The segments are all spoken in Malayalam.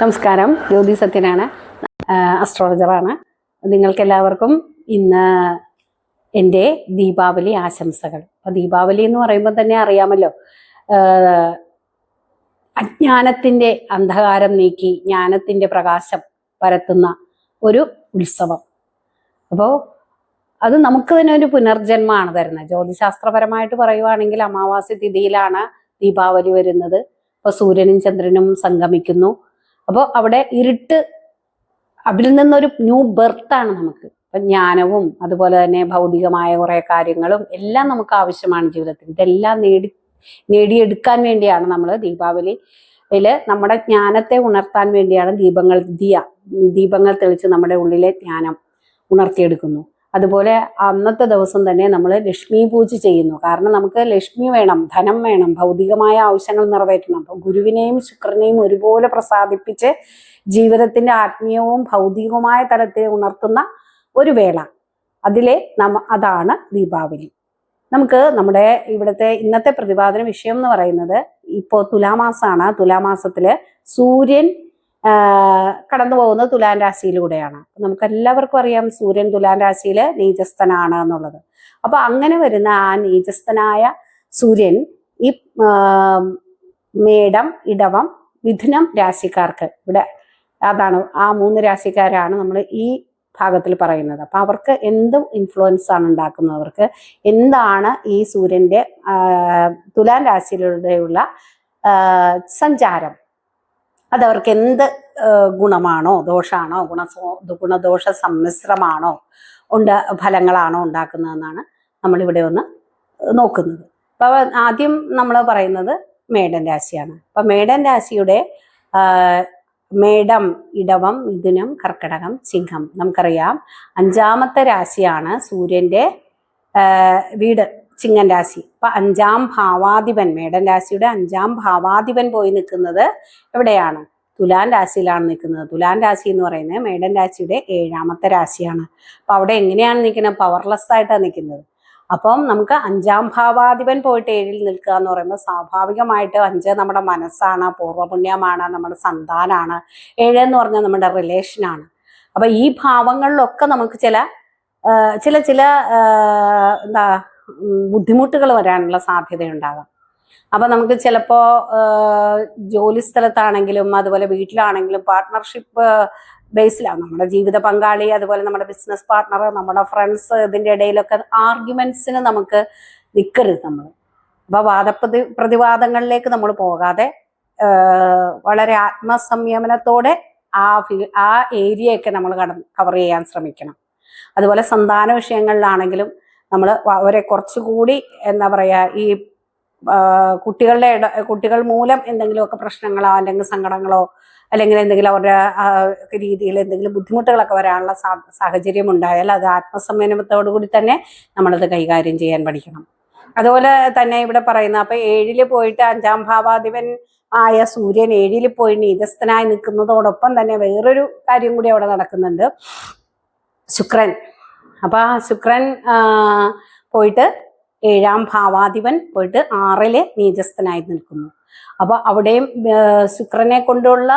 നമസ്കാരം. ജ്യോതി സത്യനാണ് അസ്ട്രോളജറാണ് നിങ്ങൾക്ക് എല്ലാവർക്കും ഇന്ന് എന്റെ ദീപാവലി ആശംസകൾ. അപ്പോൾ ദീപാവലി എന്ന് പറയുമ്പോൾ തന്നെ അറിയാമല്ലോ അജ്ഞാനത്തിന്റെ അന്ധകാരം നീക്കി ജ്ഞാനത്തിന്റെ പ്രകാശം പരത്തുന്ന ഒരു ഉത്സവം. അപ്പോൾ അത് നമുക്ക് തന്നെ ഒരു പുനർജന്മമാണ് തരുന്നത്. ജ്യോതിശാസ്ത്രപരമായിട്ട് പറയുവാണെങ്കിൽ അമാവാസി തിഥിയിലാണ് ദീപാവലി വരുന്നത്. അപ്പോൾ സൂര്യനും ചന്ദ്രനും സംഗമിക്കുന്നു. അപ്പോൾ അവിടെ ഇരുട്ട് അതിൽ നിന്നൊരു ന്യൂ ബർത്താണ് നമുക്ക്. അപ്പം ജ്ഞാനവും അതുപോലെ തന്നെ ഭൗതികമായ കുറേ കാര്യങ്ങളും എല്ലാം നമുക്ക് ആവശ്യമാണ് ജീവിതത്തിൽ. ഇതെല്ലാം നേടി നേടിയെടുക്കാൻ വേണ്ടിയാണ് നമ്മൾ ദീപാവലിയിൽ നമ്മുടെ ജ്ഞാനത്തെ ഉണർത്താൻ വേണ്ടിയാണ് ദീപങ്ങൾ ദിയ ദീപങ്ങൾ തെളിച്ച് നമ്മുടെ ഉള്ളിലെ ജ്ഞാനം ഉണർത്തിയെടുക്കുന്നു. അതുപോലെ അന്നത്തെ ദിവസം തന്നെ നമ്മൾ ലക്ഷ്മി പൂജ ചെയ്യുന്നു. കാരണം നമുക്ക് ലക്ഷ്മി വേണം ധനം വേണം ഭൗതികമായ ആവശ്യങ്ങൾ നിറവേറ്റണം. അപ്പോൾ ഗുരുവിനെയും ശുക്രനെയും ഒരുപോലെ പ്രസാദിപ്പിച്ച് ജീവിതത്തിന്റെ ആത്മീയവും ഭൗതികവുമായ തലത്തെ ഉണർത്തുന്ന ഒരു വേള. അതിലെ നമ്മ അതാണ് ദീപാവലി. നമുക്ക് നമ്മുടെ ഇവിടുത്തെ ഇന്നത്തെ പ്രതിപാദന വിഷയം എന്ന് പറയുന്നത് ഇപ്പോൾ തുലാമാസമാണ്. തുലാമാസത്തിൽ സൂര്യൻ കടന്നു പോകുന്നത് തുലാൻ രാശിയിലൂടെയാണ്. നമുക്ക് എല്ലാവർക്കും അറിയാം സൂര്യൻ തുലാൻ രാശിയിൽ നീചസ്ഥനാണ് എന്നുള്ളത്. അപ്പൊ അങ്ങനെ വരുന്ന ആ നീചസ്ഥനായ സൂര്യൻ ഈ മേടം ഇടവം മിഥുനം രാശിക്കാർക്ക് ഇവിടെ അതാണ് ആ മൂന്ന് രാശിക്കാരാണ് നമ്മൾ ഈ ഭാഗത്തിൽ പറയുന്നത്. അപ്പൊ അവർക്ക് എന്ത് ഇൻഫ്ലുവൻസ് ആണ് ഉണ്ടാക്കുന്നത്. അവർക്ക് എന്താണ് ഈ സൂര്യന്റെ തുലാൻ രാശിയിലൂടെയുള്ള സഞ്ചാരം. അതവർക്ക് എന്ത് ഗുണമാണോ ദോഷമാണോ ഗുണസോ ഗുണദോഷ സമ്മിശ്രമാണോ ഉണ്ട ഫലങ്ങളാണോ ഉണ്ടാക്കുന്നതെന്നാണ് നമ്മളിവിടെ ഒന്ന് നോക്കുന്നത്. അപ്പോൾ ആദ്യം നമ്മൾ പറയുന്നത് മേടൻ രാശിയാണ്. അപ്പൊ മേടൻ രാശിയുടെ മേടം ഇടവം മിഥുനം കർക്കടകം സിംഹം നമുക്കറിയാം. അഞ്ചാമത്തെ രാശിയാണ് സൂര്യന്റെ വീട്. ചിങ്ങൻ രാശി. അപ്പൊ അഞ്ചാം ഭാവാധിപൻ മേടൻ രാശിയുടെ അഞ്ചാം ഭാവാധിപൻ പോയി നിൽക്കുന്നത് എവിടെയാണ്? തുലാൻ രാശിയിലാണ് നിൽക്കുന്നത്. തുലാൻ രാശി എന്ന് പറയുന്നത് മേടൻ രാശിയുടെ ഏഴാമത്തെ രാശിയാണ്. അപ്പൊ അവിടെ എങ്ങനെയാണ് നിൽക്കുന്നത്? പവർലെസ് ആയിട്ടാണ് നിൽക്കുന്നത്. അപ്പം നമുക്ക് അഞ്ചാം ഭാവാധിപൻ പോയിട്ട് ഏഴിൽ നിൽക്കുക എന്ന് പറയുമ്പോൾ സ്വാഭാവികമായിട്ട് അഞ്ച് നമ്മുടെ മനസ്സാണ് പൂർവപുണ്യമാണ് നമ്മുടെ സന്താനാണ് ഏഴ് എന്ന് പറഞ്ഞാൽ നമ്മുടെ റിലേഷനാണ് അപ്പൊ ഈ ഭാവങ്ങളിലൊക്കെ നമുക്ക് ചില ചില ചില എന്താ ബുദ്ധിമുട്ടുകൾ വരാനുള്ള സാധ്യതയുണ്ടാകാം. അപ്പൊ നമുക്ക് ചിലപ്പോ ജോലി സ്ഥലത്താണെങ്കിലും അതുപോലെ വീട്ടിലാണെങ്കിലും പാർട്ട്ണർഷിപ്പ് ബേസിലാണ് നമ്മുടെ ജീവിത പങ്കാളി അതുപോലെ നമ്മുടെ ബിസിനസ് പാർട്ട്ണർ നമ്മുടെ ഫ്രണ്ട്സ് ഇതിന്റെ ഇടയിലൊക്കെ ആർഗ്യുമെന്റ്സിന് നമുക്ക് നിൽക്കരുത് നമ്മൾ അപ്പൊ വാദപ്രതി പ്രതിവാദങ്ങളിലേക്ക് നമ്മൾ പോകാതെ വളരെ ആത്മസംയമനത്തോടെ ആ ആ ഏരിയയൊക്കെ നമ്മൾ കടന്ന് കവർ ചെയ്യാൻ ശ്രമിക്കണം. അതുപോലെ സന്താന വിഷയങ്ങളിലാണെങ്കിലും നമ്മൾ അവരെ കുറച്ചുകൂടി എന്താ പറയുക ഈ കുട്ടികളുടെ ഇട കുട്ടികൾ മൂലം എന്തെങ്കിലുമൊക്കെ പ്രശ്നങ്ങളോ അല്ലെങ്കിൽ സങ്കടങ്ങളോ അല്ലെങ്കിൽ എന്തെങ്കിലും അവരുടെ രീതിയിൽ എന്തെങ്കിലും ബുദ്ധിമുട്ടുകളൊക്കെ വരാനുള്ള സാഹചര്യം ഉണ്ടായാൽ അത് ആത്മസംയമനത്തോടു കൂടി തന്നെ നമ്മളത് കൈകാര്യം ചെയ്യാൻ പഠിക്കണം. അതുപോലെ തന്നെ ഇവിടെ പറയുന്ന അപ്പൊ ഏഴിൽ പോയിട്ട് അഞ്ചാം ഭാവാധിപൻ ആയ സൂര്യൻ ഏഴിൽ പോയി നീതസ്ഥനായി നിൽക്കുന്നതോടൊപ്പം തന്നെ വേറൊരു കാര്യം കൂടി അവിടെ നടക്കുന്നുണ്ട്. ശുക്രൻ അപ്പൊ ആ ശുക്രൻ പോയിട്ട് ഏഴാം ഭാവാധിപൻ പോയിട്ട് ആറിൽ നീചസ്ഥനായി നിൽക്കുന്നു. അപ്പൊ അവിടെയും ശുക്രനെ കൊണ്ടുള്ള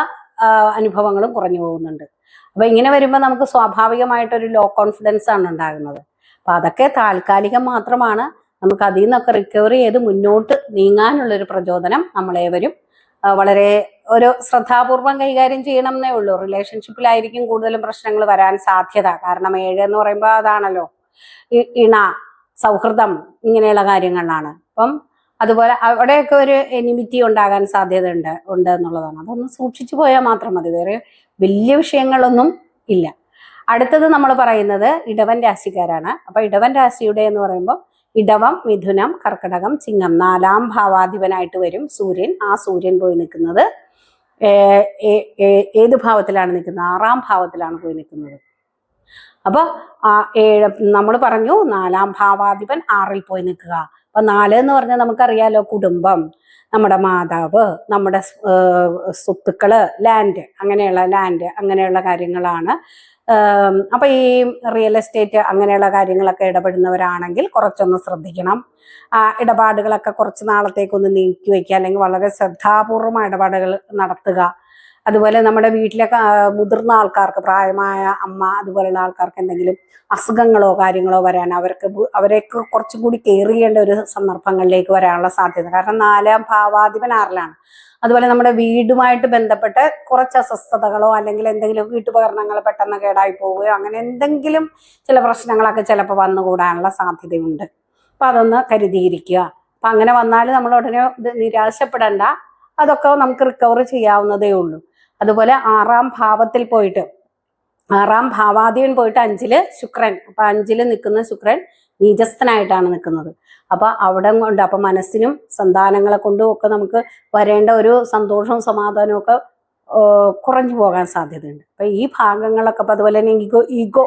അനുഭവങ്ങളും കുറഞ്ഞു പോകുന്നുണ്ട്. അപ്പൊ ഇങ്ങനെ വരുമ്പോൾ നമുക്ക് സ്വാഭാവികമായിട്ടൊരു ലോ കോൺഫിഡൻസ് ആണ് ഉണ്ടാകുന്നത്. അപ്പൊ അതൊക്കെ താൽക്കാലികം മാത്രമാണ്. നമുക്ക് അതിൽ നിന്നൊക്കെ റിക്കവറി ചെയ്ത് മുന്നോട്ട് നീങ്ങാനുള്ളൊരു പ്രചോദനം നമ്മളേവരും വളരെ ഒരു ശ്രദ്ധാപൂർവം കൈകാര്യം ചെയ്യണം എന്നേ ഉള്ളൂ. റിലേഷൻഷിപ്പിലായിരിക്കും കൂടുതലും പ്രശ്നങ്ങൾ വരാൻ സാധ്യത. കാരണം ഏഴ് എന്ന് പറയുമ്പോൾ അതാണല്ലോ. ഇണ സൗഹൃദം ഇങ്ങനെയുള്ള കാര്യങ്ങളിലാണ്. അപ്പം അതുപോലെ അവിടെയൊക്കെ ഒരു എനിമിറ്റി ഉണ്ടാകാൻ സാധ്യത ഉണ്ട് ഉണ്ട് എന്നുള്ളതാണ്. അതൊന്ന് സൂക്ഷിച്ചു പോയാൽ മാത്രം മതി. വേറെ വലിയ വിഷയങ്ങളൊന്നും ഇല്ല. അടുത്തത് നമ്മൾ പറയുന്നത് ഇടവൻ രാശിക്കാരാണ്. അപ്പൊ ഇടവൻ രാശിയുടെ എന്ന് പറയുമ്പോൾ ഇടവം മിഥുനം കർക്കടകം ചിങ്ങം നാലാം ഭാവാധിപനായിട്ട് വരും സൂര്യൻ. ആ സൂര്യൻ പോയി നിൽക്കുന്നത് ഏത് ഭാവത്തിലാണ് നിൽക്കുന്നത്? ആറാം ഭാവത്തിലാണ് പോയി നിൽക്കുന്നത്. അപ്പൊ ആ ഏഴ് നമ്മൾ പറഞ്ഞു നാലാം ഭാവാധിപൻ ആറിൽ പോയി നിൽക്കുക. അപ്പൊ നാല് എന്ന് പറഞ്ഞാൽ നമുക്കറിയാലോ കുടുംബം നമ്മുടെ മാതാവ് നമ്മുടെ സ്വത്തുക്കൾ ലാൻഡ് അങ്ങനെയുള്ള ലാൻഡ് അങ്ങനെയുള്ള കാര്യങ്ങളാണ്. ഏം, അപ്പൊ ഈ റിയൽ എസ്റ്റേറ്റ് അങ്ങനെയുള്ള കാര്യങ്ങളൊക്കെ ഇടപെടുന്നവരാണെങ്കിൽ കുറച്ചൊന്ന് ശ്രദ്ധിക്കണം. ഇടപാടുകളൊക്കെ കുറച്ച് നാളത്തേക്കൊന്ന് നീക്കി വയ്ക്കുക. അല്ലെങ്കിൽ വളരെ ശ്രദ്ധാപൂർവമായ ഇടപാടുകൾ നടത്തുക. അതുപോലെ നമ്മുടെ വീട്ടിലെ മുതിർന്ന ആൾക്കാർക്ക് പ്രായമായ അമ്മ അതുപോലെയുള്ള ആൾക്കാർക്ക് എന്തെങ്കിലും അസുഖങ്ങളോ കാര്യങ്ങളോ വരാൻ അവർക്ക് അവരെയൊക്കെ കുറച്ചും കൂടി കെയർ ചെയ്യേണ്ട ഒരു സന്ദർഭങ്ങളിലേക്ക് വരാനുള്ള സാധ്യത. കാരണം നാലാം ഭാവാധിപൻ ആറിലാണ്. അതുപോലെ നമ്മുടെ വീടുമായിട്ട് ബന്ധപ്പെട്ട് കുറച്ച് അസ്വസ്ഥതകളോ അല്ലെങ്കിൽ എന്തെങ്കിലും വീട്ടുപകരണങ്ങൾ പെട്ടെന്ന് കേടായി പോവുകയോ അങ്ങനെ എന്തെങ്കിലും ചില പ്രശ്നങ്ങളൊക്കെ ചിലപ്പോൾ വന്നുകൂടാനുള്ള സാധ്യതയുണ്ട്. അപ്പം അതൊന്ന് കരുതിയിരിക്കുക. അപ്പം അങ്ങനെ വന്നാൽ നമ്മൾ ഉടനെ നിരാശപ്പെടേണ്ട. അതൊക്കെ നമുക്ക് റിക്കവർ ചെയ്യാവുന്നതേ ഉള്ളൂ. അതുപോലെ ആറാം ഭാവത്തിൽ പോയിട്ട് ആറാം ഭാവാധിപൻ പോയിട്ട് അഞ്ചിൽ ശുക്രൻ. അപ്പൊ അഞ്ചിൽ നിൽക്കുന്ന ശുക്രൻ നീചസ്ഥനായിട്ടാണ് നിൽക്കുന്നത്. അപ്പൊ അവിടെ കൊണ്ട് അപ്പൊ മനസ്സിനും സന്താനങ്ങളെ കൊണ്ടും ഒക്കെ നമുക്ക് വരേണ്ട ഒരു സന്തോഷവും സമാധാനവും ഒക്കെ കുറഞ്ഞു പോകാൻ സാധ്യതയുണ്ട്. അപ്പൊ ഈ ഭാഗങ്ങളൊക്കെ അപ്പൊ അതുപോലെ തന്നെ ഈഗോ ഈഗോ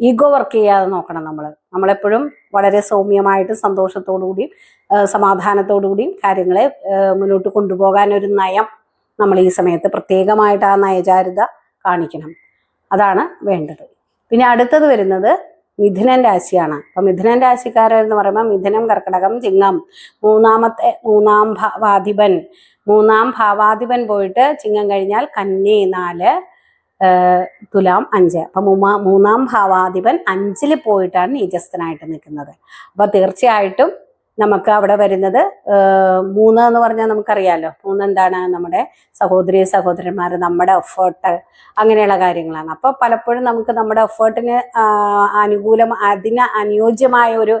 ഈഗോ വർക്ക് ചെയ്യാതെ നോക്കണം നമ്മൾ നമ്മളെപ്പോഴും വളരെ സൗമ്യമായിട്ട് സന്തോഷത്തോടു കൂടിയും സമാധാനത്തോടു കൂടിയും കാര്യങ്ങളെ മുന്നോട്ട് കൊണ്ടുപോകാൻ ഒരു നയം നമ്മൾ ഈ സമയത്ത് പ്രത്യേകമായിട്ട് ആ നയചാരിത കാണിക്കണം. അതാണ് വേണ്ടത്. പിന്നെ അടുത്തത് വരുന്നത് മിഥുനൻ രാശിയാണ്. അപ്പം മിഥുനൻ രാശിക്കാരെന്ന് പറയുമ്പോൾ മിഥുനം കർക്കടകം ചിങ്ങം മൂന്നാമത്തെ മൂന്നാം ഭാവാധിപൻ മൂന്നാം ഭാവാധിപൻ പോയിട്ട് ചിങ്ങം കഴിഞ്ഞാൽ കന്നി നാല് തുലാം അഞ്ച്. അപ്പം മൂമാ മൂന്നാം ഭാവാധിപൻ അഞ്ചിൽ പോയിട്ടാണ് നീചസ്ഥനായിട്ട് നിൽക്കുന്നത്. അപ്പോൾ തീർച്ചയായിട്ടും നമുക്ക് അവിടെ വരുന്നത് മൂന്ന് എന്ന് പറഞ്ഞാൽ നമുക്കറിയാമല്ലോ മൂന്ന് എന്താണ് നമ്മുടെ സഹോദരി സഹോദരന്മാർ നമ്മുടെ എഫേർട്ട് അങ്ങനെയുള്ള കാര്യങ്ങളാണ്. അപ്പോൾ പലപ്പോഴും നമുക്ക് നമ്മുടെ എഫേർട്ടിന് അനുകൂലം അതിന് അനുയോജ്യമായ ഒരു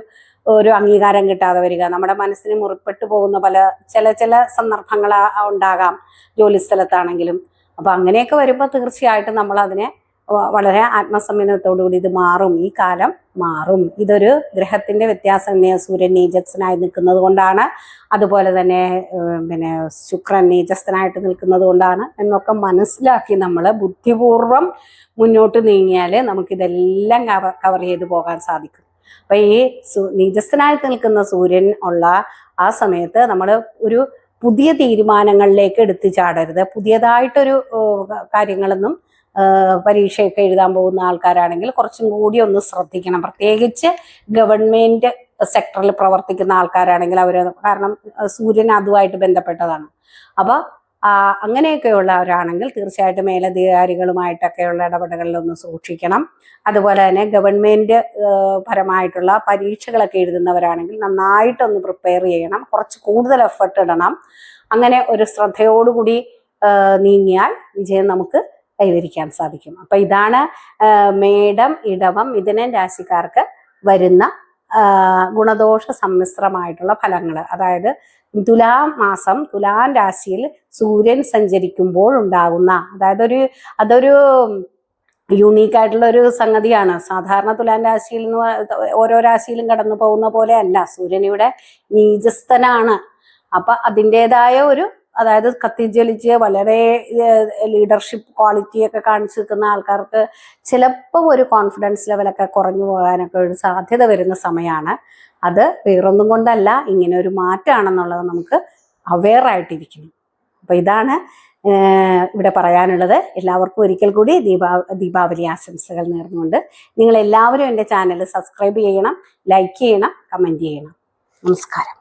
ഒരു അംഗീകാരം കിട്ടാതെ വരിക. നമ്മുടെ മനസ്സിന് മുറിപ്പെട്ടു പോകുന്ന പല ചില ചില സന്ദർഭങ്ങൾ ഉണ്ടാകാം ജോലി സ്ഥലത്താണെങ്കിലും. അപ്പൊ അങ്ങനെയൊക്കെ വരുമ്പോൾ തീർച്ചയായിട്ടും നമ്മൾ അതിനെ വളരെ ആത്മസംയമനത്തോടു കൂടി ഇത് മാറും ഈ കാലം. മാറും. ഇതൊരു ഗ്രഹത്തിന്റെ വ്യത്യാസം തന്നെ സൂര്യൻ നീചസ്ഥനായി നിൽക്കുന്നത് കൊണ്ടാണ്. അതുപോലെ തന്നെ പിന്നെ ശുക്രൻ നീചസ്ഥനായിട്ട് നിൽക്കുന്നത് കൊണ്ടാണ് എന്നൊക്കെ മനസ്സിലാക്കി നമ്മൾ ബുദ്ധിപൂർവം മുന്നോട്ട് നീങ്ങിയാൽ നമുക്കിതെല്ലാം കവർ കവർ ചെയ്ത് പോകാൻ സാധിക്കും. അപ്പൊ ഈ സു- നീജസ്ഥനായിട്ട് നിൽക്കുന്ന സൂര്യൻ ഉള്ള ആ സമയത്ത് നമ്മൾ ഒരു പുതിയ തീരുമാനങ്ങളിലേക്ക് എടുത്തു ചാടരുത്. പുതിയതായിട്ടൊരു കാര്യങ്ങളൊന്നും പരീക്ഷയൊക്കെ എഴുതാൻ പോകുന്ന ആൾക്കാരാണെങ്കിൽ കുറച്ചും കൂടി ഒന്ന് ശ്രദ്ധിക്കണം. പ്രത്യേകിച്ച് ഗവൺമെന്റ് സെക്ടറിൽ പ്രവർത്തിക്കുന്ന ആൾക്കാരാണെങ്കിൽ അവർ കാരണം സൂര്യൻ അതുമായിട്ട് ബന്ധപ്പെട്ടതാണ്. അപ്പൊ ആ, അങ്ങനെയൊക്കെയുള്ളവരാണെങ്കിൽ തീർച്ചയായിട്ടും മേലധികാരികളുമായിട്ടൊക്കെയുള്ള ഇടപെടലുകളൊന്ന് സൂക്ഷിക്കണം. അതുപോലെ തന്നെ ഗവൺമെന്റ് പരമായിട്ടുള്ള പരീക്ഷകളൊക്കെ എഴുതുന്നവരാണെങ്കിൽ നന്നായിട്ടൊന്ന് പ്രിപ്പയർ ചെയ്യണം. കുറച്ച് കൂടുതൽ എഫർട്ട് ഇടണം. അങ്ങനെ ഒരു ശ്രദ്ധയോടുകൂടി നീങ്ങിയാൽ വിജയം നമുക്ക് കൈവരിക്കാൻ സാധിക്കും. അപ്പൊ ഇതാണ് മേടം ഇടവം മിഥുനൻ രാശിക്കാർക്ക് വരുന്ന ഗുണദോഷ സമ്മിശ്രമായിട്ടുള്ള ഫലങ്ങൾ അതായത് തുലാം മാസം തുലാം രാശിയിൽ സൂര്യൻ സഞ്ചരിക്കുമ്പോൾ ഉണ്ടാകുന്ന അതായത് ഒരു അതൊരു യുണീക്ക് ആയിട്ടുള്ള ഒരു സംഗതിയാണ്. സാധാരണ തുലാം രാശിയിൽ നിന്ന് ഓരോ രാശിയിലും കടന്നു പോകുന്ന പോലെ അല്ല. സൂര്യൻ ഇവിടെ നീജസ്ഥനാണ് അപ്പൊ അതിന്റെതായ ഒരു അതായത് കത്തിജ്വലിച്ച് വളരെ ലീഡർഷിപ്പ് ക്വാളിറ്റി ഒക്കെ കാണിച്ചു നിൽക്കുന്ന ആൾക്കാർക്ക് ചിലപ്പോൾ ഒരു കോൺഫിഡൻസ് ലെവലൊക്കെ കുറഞ്ഞു പോകാനൊക്കെ ഒരു സാധ്യത വരുന്ന സമയമാണ്. അത് വേറൊന്നും കൊണ്ടല്ല ഇങ്ങനെ ഒരു മാറ്റമാണെന്നുള്ളത് നമുക്ക് അവെയർ ആയിട്ടിരിക്കണം. അപ്പോൾ ഇതാണ് ഇവിടെ പറയാനുള്ളത്. എല്ലാവർക്കും ഒരിക്കൽ കൂടി ദീപാ ദീപാവലി ആശംസകൾ നേർന്നുകൊണ്ട്. നിങ്ങൾ എല്ലാവരും എന്റെ ചാനൽ സബ്സ്ക്രൈബ് ചെയ്യണം ലൈക്ക് ചെയ്യണം കമന്റ് ചെയ്യണം. നമസ്കാരം.